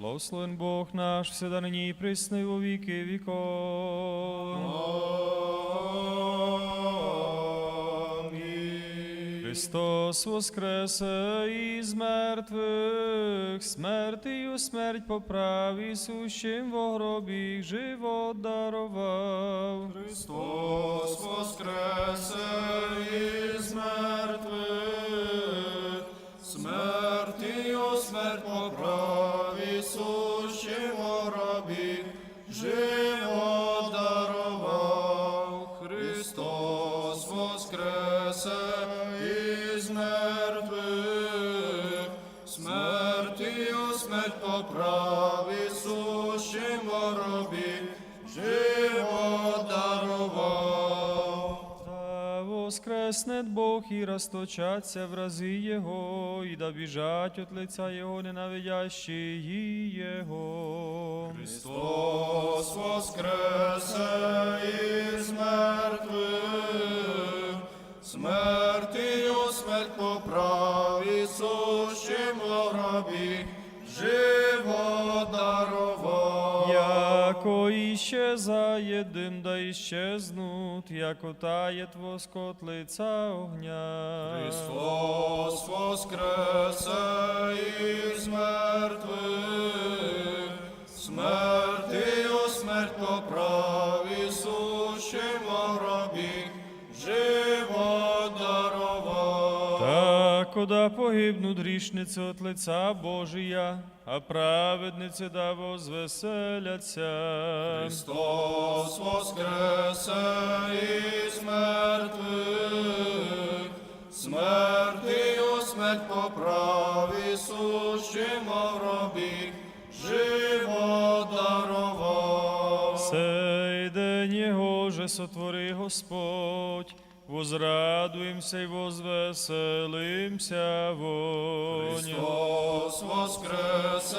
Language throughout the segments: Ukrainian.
Благословен Бог наш, всегда нині і присно і во віки. Амінь. Христос воскресе із мертвих, смертію смерть поправ, і сущим во гробі живот дарував. Христос воскресе із мертвих, воскреснет Бог і расточаться в рази Його, і да біжать от лиця Його ненавидящі Його. Христос воскресе із мертвих, смертію смерть поправ, і сущим у гробі живот дарував. Яко исчезает дым, да исчезнут, яко тает воскот лица огня. Христос воскресе із мертвих, смертію куда погибнут грішниці от лица Божия, а праведниці да возвеселяться. Христос воскресе із мертвих, смертію смерть поправ, і сущим у гробі живот дарував. Сей день Його же сотвори Господь, возрадуємся й возвеселимся во ньому. Христос воскресе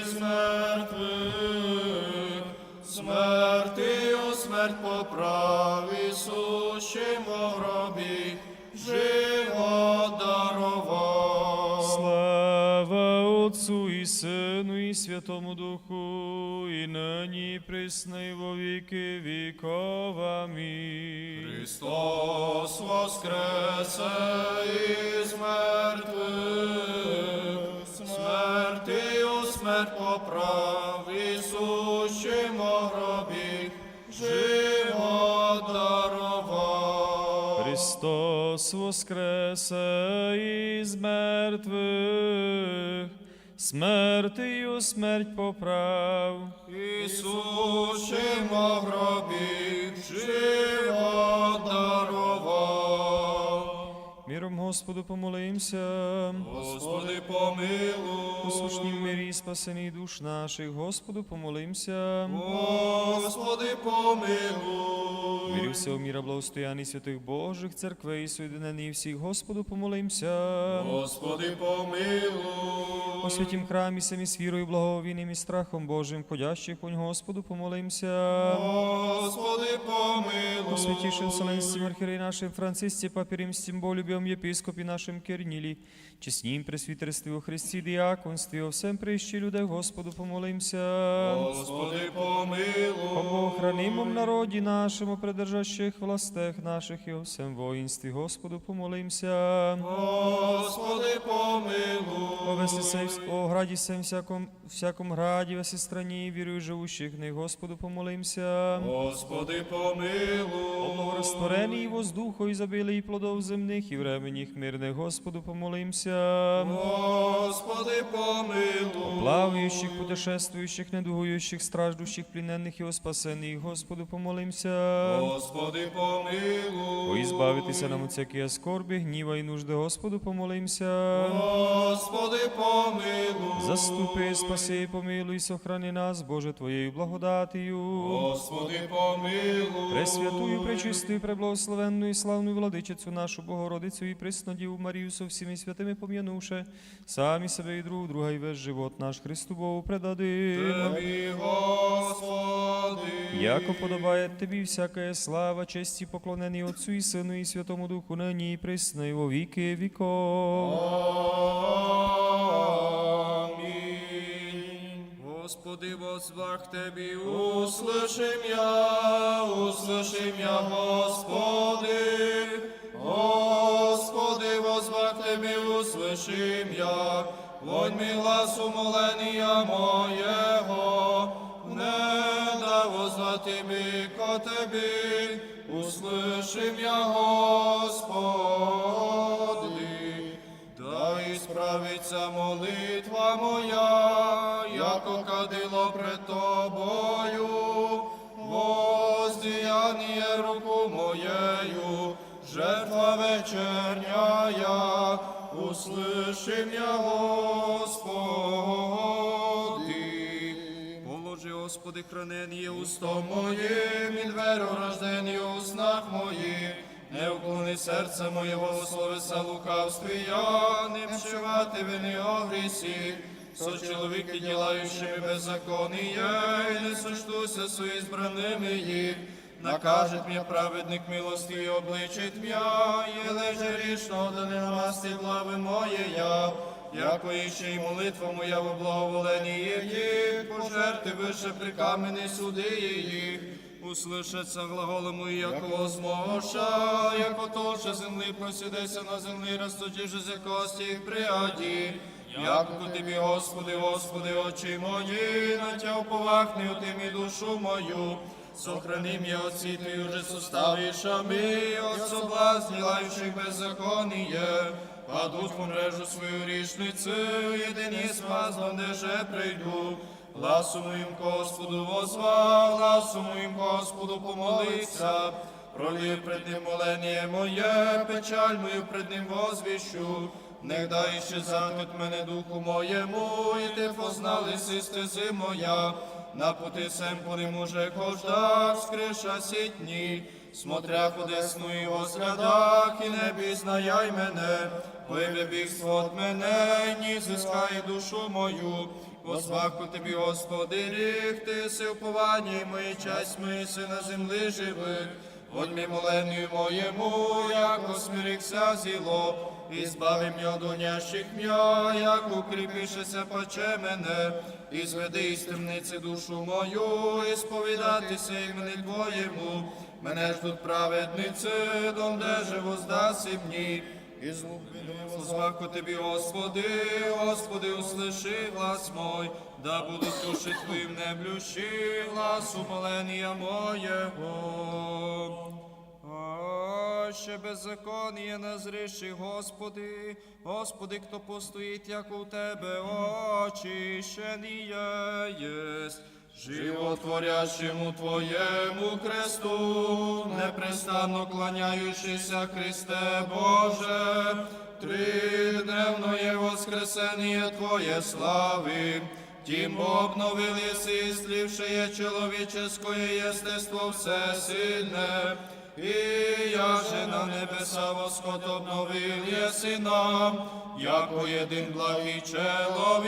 із мертвих, смертію смерть поправ, і сущим у гробі живот дарував. Слава Отцу і Сину, і Святому Духу, і нині і во віки віков. Амінь. Христос воскресе із мертвих, смертію смерть поправ, і сущим гробі живот дарував. Христос воскресе із мертвих, смертію смерть поправ. І сущим у гробі живот дарував. Миром Господу помолимся. Господи помилуй. У сушнім мирі спасений душ наших, Господу помолимся. Господи помилуй. Мирі всього міра благостояний святих Божих, церквей, соєдинений всіх, Господу помолимся. Господи помилуй. О святім храмі самі з вірою, благовінним і страхом Божим, ходящих понь Господу помолимся. Господи помилуй. О святейшем Вселенском архиерее нашим Франциске, Папе Римским, Болюбем, епископе нашим Кернилі, чеснім пресвітерстві у Христі, діаконстві, о всем прищі людей, Господу помолимся. Господи помилуй. О Богохранимом народі нашому, придержащих властях наших і о всем воїнстві, Господу помолимся. Господи помилуй. Сей, о граді сем всяком, всяком граді, весі страні, вірую живущих них, Господу помолимся. Господи О помилуй. благораствореній воздуху і забилий плодов земних і временіх мирних, Господу помолимся. Господи помилуй. Плавающих, путешествующих, недугующих, страждущих, плененних і оспасених, Господу помолимся. Господи помилуй. О ізбавитися нам от всякої скорби, гніва і нужди, Господу помолимся. Господи помилуй. Заступи, спаси, помилуй, сохрани нас, Боже, Твоєю благодатію. Господи помилуй. Пресвятую, пречистую, преблагословенну і славну владичицю нашу Богородицю і приснодіву Марію со всіми святими пом'янувши, самі себе і друг друга, і весь живот наш Христу Богу предадим. Тобі, Господи. Яко подобає тобі всяка слава, честь і поклонені Отцю і Сину і Святому Духу, нині і присно, і во віки віков. Амінь. Господи, возвах Тебі, Услышим я, услышим я, Господи, Господи, возвах Тебе, услышим я, вонь ми глас умоления моєго, не да возвати ми ко Тебе, услышим я, Господи, да ісправиться молитва моя, яко кадило пред тобою, воздіяння руку моєю, жертва вечерняя, услышим я, Господи. Положи, Господи, хранення уста Усто моїм і дверу рождені у снах моїх, не уклони серце моєго словеса лукавстві, я не вшивати вини огрісі, со чоловіки ділаючими беззаконія, і не сочтуся со избраними їх. Накажет мне праведник милости и обличит м'я, і леже рішно, да не намасти глави моєя, яко іще й молитва моя в благоволенні їх, пожерти вище при камені суди їх. Услышаться глаголи мої, яко змоша, яко толще земли просідеться на землі, розточивши за кості їх приаді. Яко тобі, Господи, Господи, очі мої, на тя уповахни у тим і душу мою. Сохрани м'я от світою же суставішами, от соблазні лаючих беззаконіє. Падуть в мрежу свою річницю, єдині де же прийду. Гласу моїм Господу возвав, гласу моїм Господу помолиться. Пролив пред ним молення моє, печаль мою пред ним возвіщу. Не дай ще от мене духу моєму, і ти познали стези моя. На пути сем по нему же скриша сітні, смотря худесну і возглядах, і не бізнаяй мене, вибе бігство от мене, ні зискай душу мою. Возваху тобі, Господи, ріг, ти си уповання, мої часть ми си на землі живих. Вонь мій моленню моєму, яко смирихся зіло, і збави м'я до нящих м'я, як укріпішеся паче мене, і зведи із темниці душу мою, і сповідатися імені Твоєму. Мене ждуть праведниці, донде же воздаси мені. І зваку Тобі, Господи, Господи, услыши глас мой, да будуть душі Твої в неблющі, глас умолення моєго. Ще беззаконніє назріши, Господи, Господи, хто постоїть, як у Тебе очищеніє єсть. Животворящему Твоєму кресту, непрестанно кланяючися Христе Боже, тридневное воскресение Твоє слави, Тим обновил еси, истлившее человеческое естество всесильне, и я же на небеса восход обновил еси нам, яко един благий человеколюбец.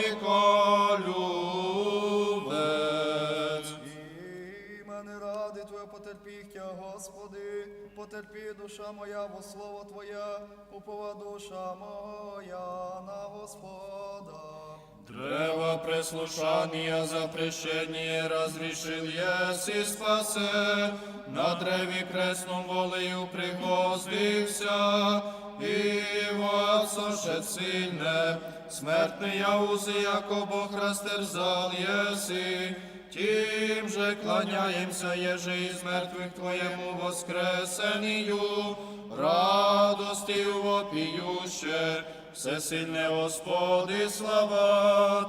І мене ради Твоє потерпіхтя, Господи, потерпі душа моя, бо слово Твоє, упова душа моя на Господа. Древо преслушания за прещение разрешил еси спасе, на древі кресном волею пригоздився, і вот сошед сильне, смертний я узи, яко Бог растерзал еси, Тим же кланяємся, еже із мертвих Твоєму воскресенію, радості вопіюще, всесильне Господи, слава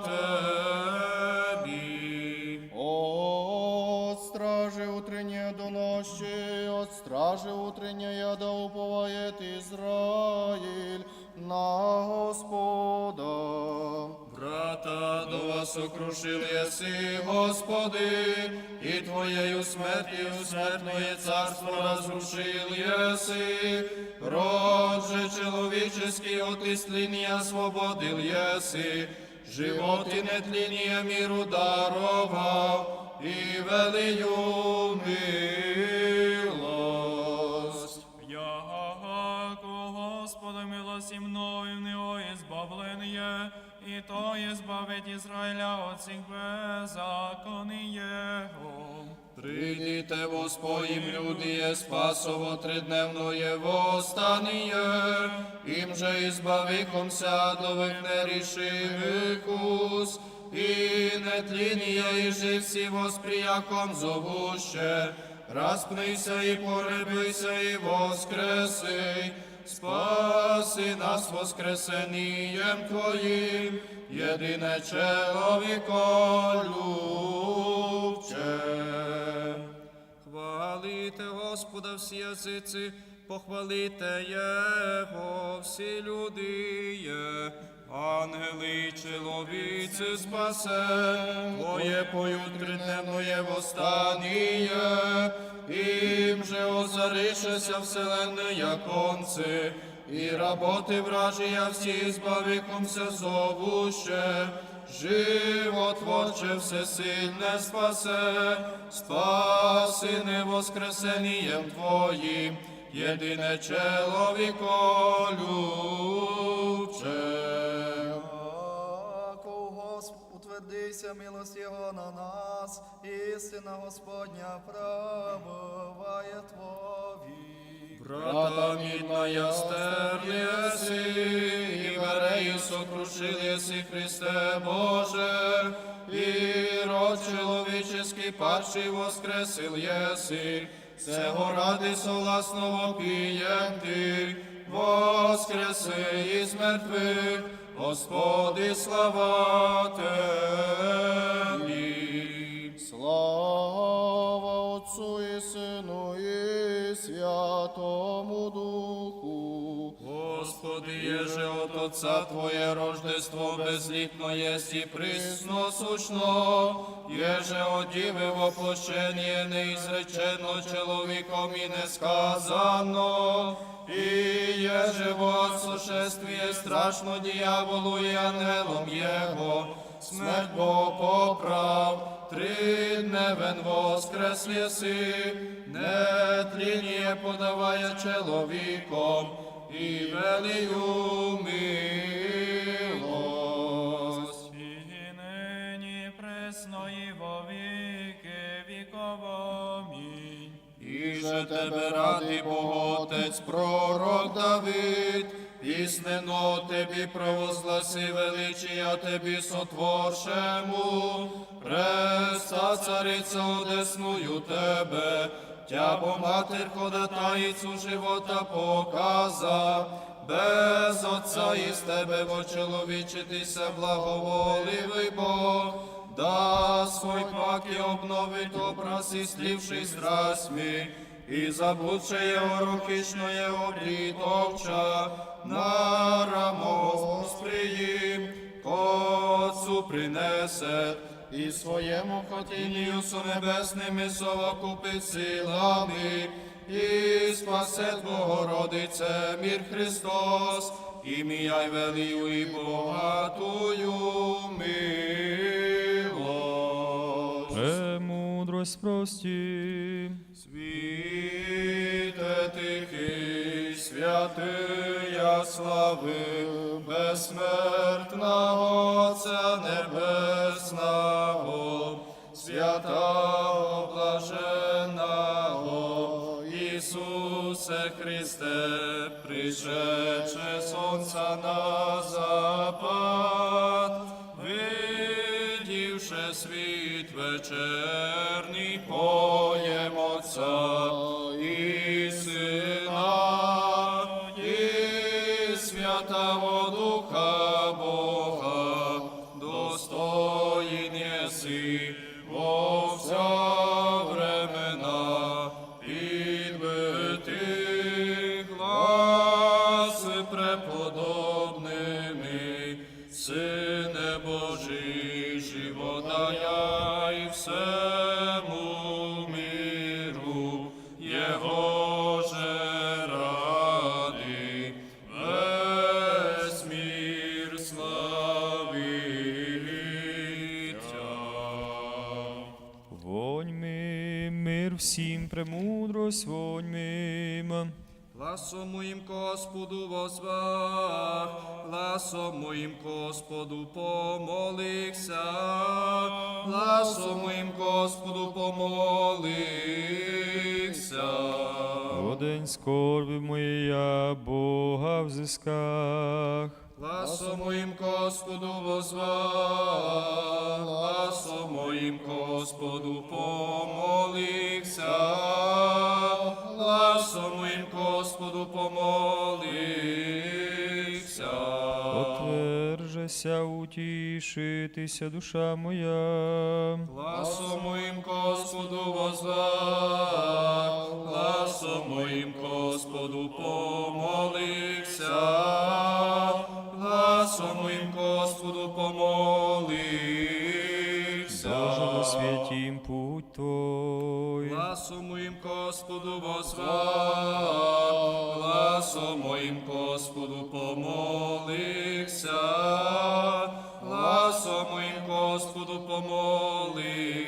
Тебі. От стражи утрення до ночи, от стражи утренняя да уповає Ізраїль на Господа. До вас сокрушил єси, Господи, і Твоєю смертю смертное царство разрушил єси, род же человеческий от истления єси, живот и нетление миру даровал, и велию милость. И то избавить Израиля от всех беззаконий Его. Придите воспоим люди, спасово тридневное восстание, им же избавихомся от новых нерешимых уз, и нетлиния и же всі восприяком зовуще, распнися и поребися и воскреси, спаси нас воскресенієм Твоїм, єдине чоловіко любче. Хвалите Господа всі язиці, похвалите Його, всі люди є. Ангели, чоловіці спасе, Твоє поют тридневное восстание, им же озаришеся вселенная концы, и работы вражия всі збавикомся зовуще, животворче всесильне спасе, спаси не воскресением Твоїм, єдине. Яко, Господь, утвердися милость Його на нас, істина Господня пробиває Твої. Брата мидная стернеси, и варею сокрушилеси Христе Боже, и род человеческий падший воскресил еси, сего ради соласного вопием ти, воскреси і смертви, Господи, слава Тебі. Слава Отцу і Сину і Святому. Господи, еже от Отца Твое рождество безлітно есть и присно сущно, еже от Діви воплощення неізречено чоловіком і не сказано, і еже во сушествие страшно дьяволу і ангелом Його, смерть Бог поправ, Тридневен воскрес єси, нетління подаває чоловіком, і велію милость. И ныне пресно и во веки веков. І же тебе ради Бог Отець, пророк Давид, піснено тобі провозгласи величія тобі сотворшему, преста цариця одесную тебе, тябо матер ходатаїцу живота показа, без отца із тебе вочеловічитися благоволивий Бог, да свой паки обновить образ, істлівши страстьми, і забудше його рухишно його притовча, на рамо сприїм, Отцу принесе, і своєму хотінню со небесними совокупить силами, і спасе Богородице мир Христос, ім'я й велію і богатую милость. Премудрость прости. Світе тихий, святия слави, безсмертного Отця Небесного, святого блаженного, Ісусе Христе, пришедше сонця на Вонь мим. Гласом моїм Господу возвах, гласом моїм Господу помолихся, гласом моїм Господу помолихся. О день скорби моєї я Бога взисках. Гласом моїм Господу возвах, гласом моїм Господу помолихся, гласом моїм Господу помолихся. Отвержеся утішитися, душа моя. Гласом моїм Господу возвах, гласом моїм Господу помолихся, моїм Господу помолихся. Боже, во святім путь Твой. Гласом моїм Господу возвах, гласом моїм Господу помолихся, гласом моїм Господу помолихся.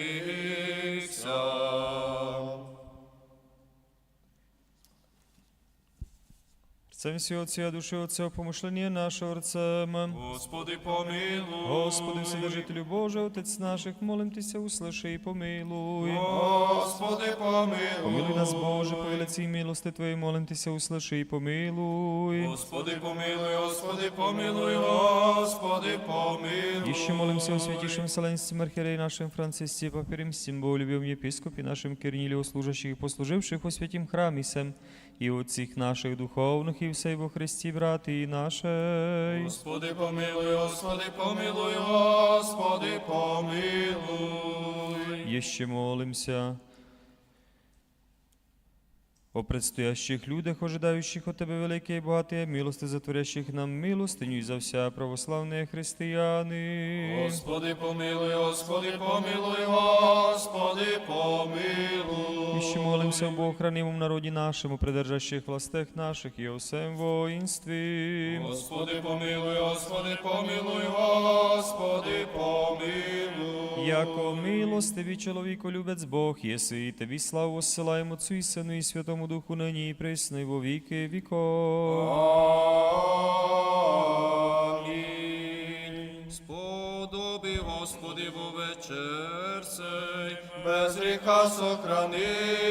Серцем всі Отця, душі Отця, помишлення наше Отцем. Господи помилуй. Господи, Вседержителю Боже, Отець наших, молим Тися, услиши і помилуй. Господи помилуй. Помилуй нас, Боже, по велиці милости Твоєї, молим Тися, услиши і помилуй. Господи помилуй, Господи помилуй, Господи помилуй. І ще молимся о святішем Вселенстві архиереї нашим Францисці, папірим символюбім єпископі нашим Кирнілі, о служащих і послуживших у святім храмі сем, і отців наших духовних, і всей во Христі, брати нашей. Господи помилуй, Господи помилуй, Господи помилуй. Ще молимся о предстоящих людях, ожидающих от Тебе великие и богатые милости, затворящих нам милостиню и за вся православные християни. Господи помилуй, Господи помилуй, Господи помилуй. Еще молимся об охранимом народе нашему, придержащих властях наших и о всем воинстве. Господи помилуй, Господи помилуй, Господи помилуй. Яко милостивий чоловіко любець Бог, єси, і Тобі славу осилаємо Отцю і Сину і Святому Духу нині і присно, і во віки віков. Амінь. Сподоби, Господи, во вечер сей, без гріха сохранитися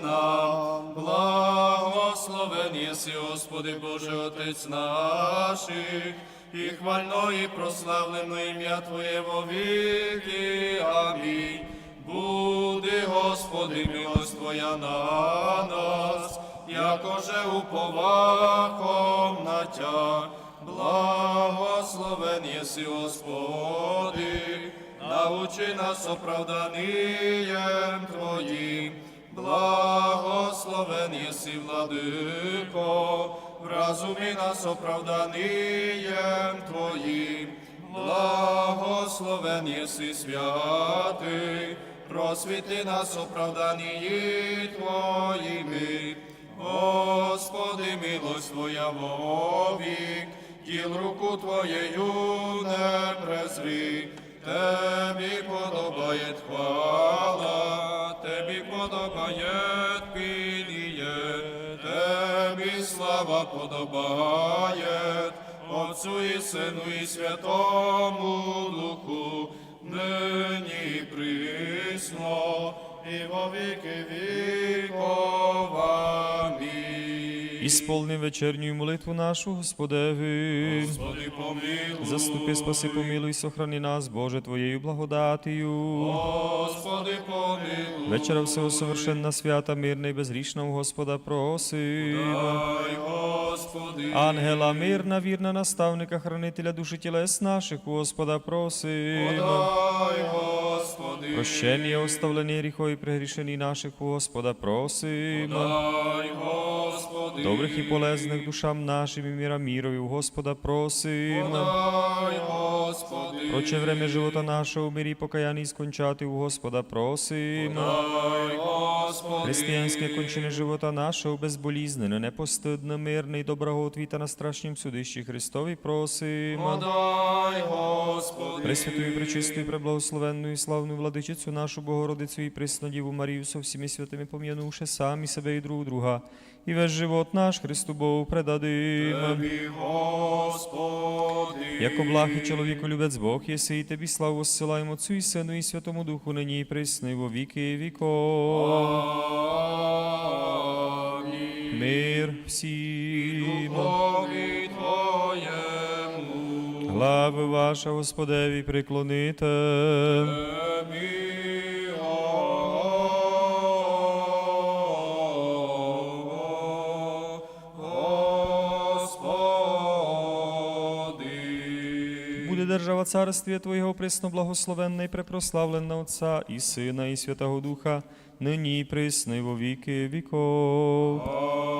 нам. Благословен єси, Господи Боже, Отець наших, і хвально і прославлено ім'я Твоє во віки. Амінь. Буди, Господи, милость Твоя на нас, якоже уповахом на Тя. Благословен єси, Господи, научи нас оправданием Твоїм. Благословен єси, владико, вразумі нас оправданием Твоїм. Благословен єси, святий, просвіти нас оправданії Твоїми. Господи, милость Твоя вовік, діл руку Твоєю не презрі. Тебі подобає хвала, Тебі подобає пініє, Тебі слава подобає, Отцу і Сину і Святому Духу, нині присно, і во віки віков. Ісполни вечерню молитву нашу, Господеви. Господи, помилуй. Заступи, спаси, помилуй, сохрани нас, Боже, Твоєю благодатію. Господи, помилуй. Вечера всього совершенна, свята, мирна і безгрішна у Господа просим. Дай, Господи. Ангела мирна, вірна наставника, хранителя душі тілес наших, у Господа просим. Дай, Господи. Прощення, оставлення гріхов і прегрішені наших, у Господа просим. Дай, Господи. Добрих і полезних душам нашим і міра мірові, у Господа просим. Дай, Господи. Проче время живота нашого в мирі покаянні скончати, у Господа просим. Дай, Господи. Християнське кончини живота нашого безболізнене, непостидне, мирне і доброго та на страшнім судищі Христові просим. Дай, Господи. Пресвятую, пречистую, преблагословенну і славну владичицю нашу Богородицю і приснодіву Марію со всіми святими пом'янувши самі себе і друг друга, і весь живот наш Христу Богу предадим. Тобі, Господи. Яко блахи чоловіку любець Бог, єси і тобі славу осилаємо Отцю і Сину і Святому Духу, нині і присни во віки віков. Амінь. Мир всім. Глави ваша Господеві приклоните. Держава царствія Твоєго присно благословенна і препрославлена Отця і Сина, і Святого Духа, нині і присно, во віки віков.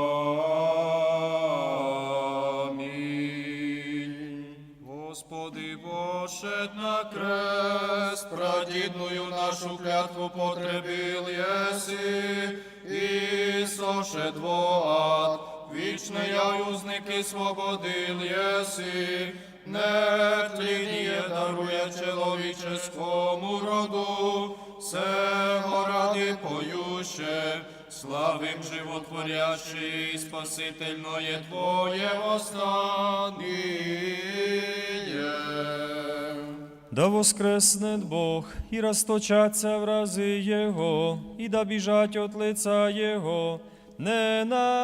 Боже, на крест, Прадідную нашу клятву потребил єси, і соше двоад, вічне я узники свободил єси, не тлінніє дарує чоловіческому роду, сего ради поюще, славим животворящий, спасительное Твоє восстание. Да воскреснет Бог, і расточаться врази Його, і да біжать от лица Його, ненавидящі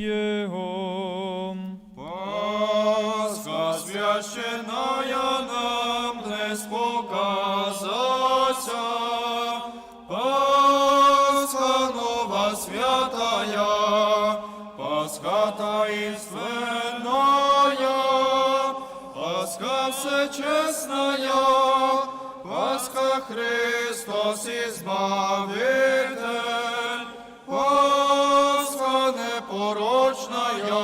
Його. Пасха священная нам днес показася, Пасха нова святая, Пасха таинственная, Пасха всечестная, Пасха Христос Избавитель, Пасха непорочная,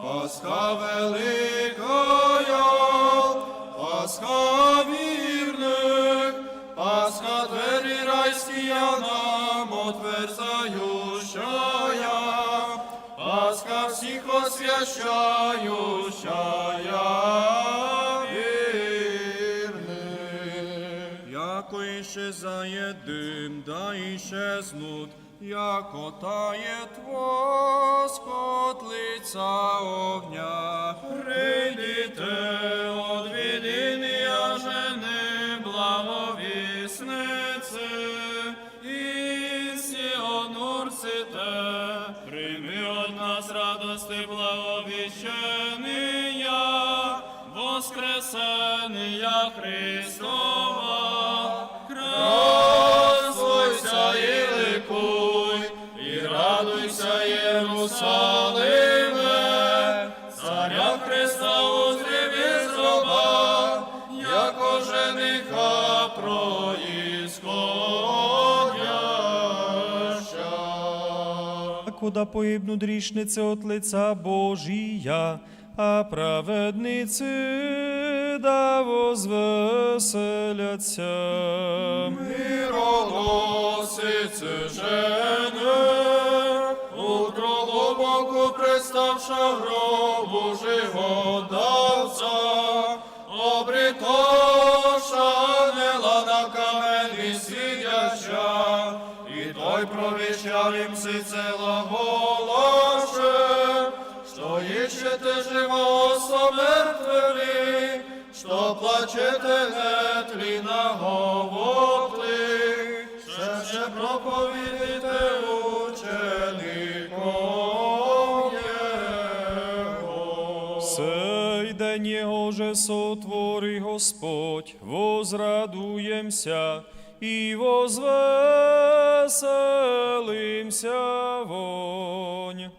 Пасха великая, Пасха вірних, Пасха двері райськія нам отверзающая, Пасха всіх освящающая іщезнут, яко тает воскот лица огня. Прийдіте од відини, а жени благовісниці, і сі онурците, прийми од нас радости благовіщения, воскресения Христова, происходяща. Куда погибнут грішниці от лица Божія, а праведниці да возвеселяться. Мироносице жене, утро глубоко представша гробу живодавца, обрітоша нела на камені сидяча, і той провіщав їм сице глаголаше, що іщете живого собертвели, що плачете нетлі на говотли, ще проповідайте учеником Його. Сей день Його же сотвори Господь, возрадуємся і возвеселимся вонь.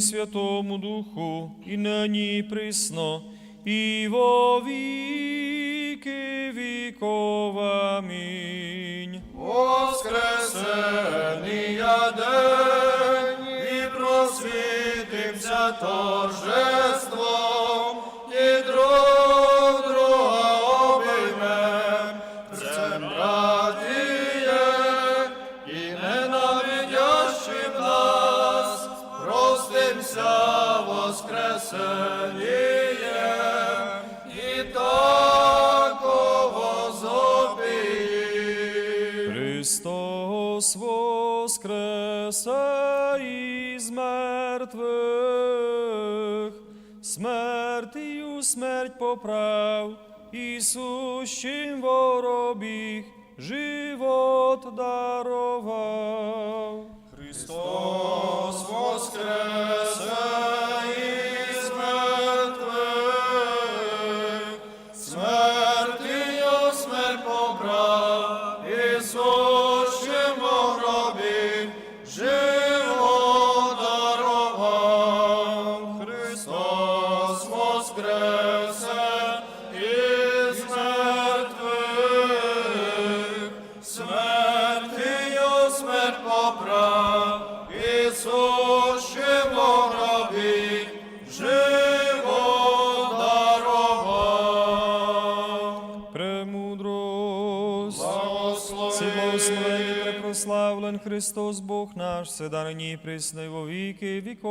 Святому Духу, і нині і присно, воскресе із мертвих, смертію смерть поправ, і сущим воробіг живот дарував. Христос воскресе препрославлен Христос Бог наш, все нині і во віки віков.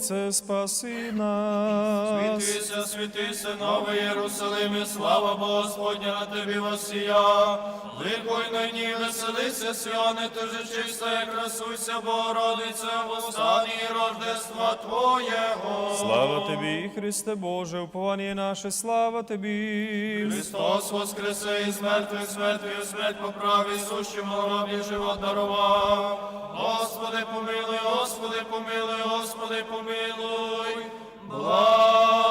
Богородице, спаси нас. Світися, світися, новий Єрусалиме, слава Господня на тобі восія. Ликуй нині, веселися, Сіоне, ти же чиста, і красуйся, Богородице, в останні рождества Твоєго. Слава Тобі, Христе Боже, уповання наше, слава Тобі. Христос воскресе із мертвих, смертвою смерть поправи, сущому гробі живот дарував. Господи, помилуй, Господи, помилуй, Господи, помилуй. Благослови.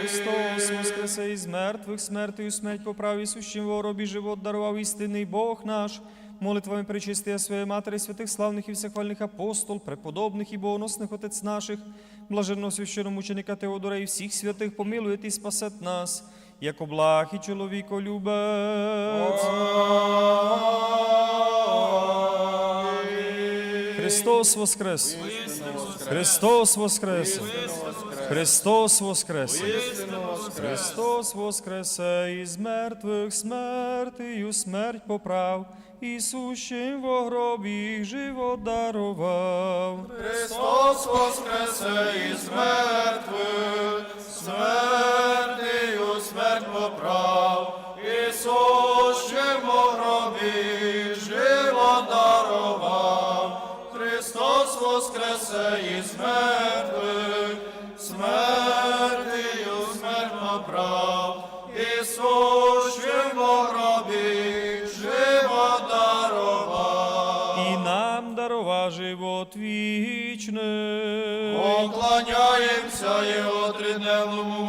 Христос воскресе із мертвих, смертою смерть поправі, сущим воробі живот дарував істинний Бог наш. Молитвами причистия своєї Матері, святих славних і всехвальних апостол, преподобних і богоносних отець наших, блаженного священномученика Теодора і всіх святих помилує і спасет нас, як благ і чоловіколюбець. Христос воскрес! Христос воскрес! Христос воскрес! Христос воскресе із мертвих смертію смерть поправ, і сущим во гробі живот дарував. Христос воскресе із мертвих, смертію смерть поправ, Ісущим у гробі воскресе із мертвих, смертію смерть поправ, Ісущим у гробі живо дарова, І нам дарова живот вічний. Поклоняємося Його триденному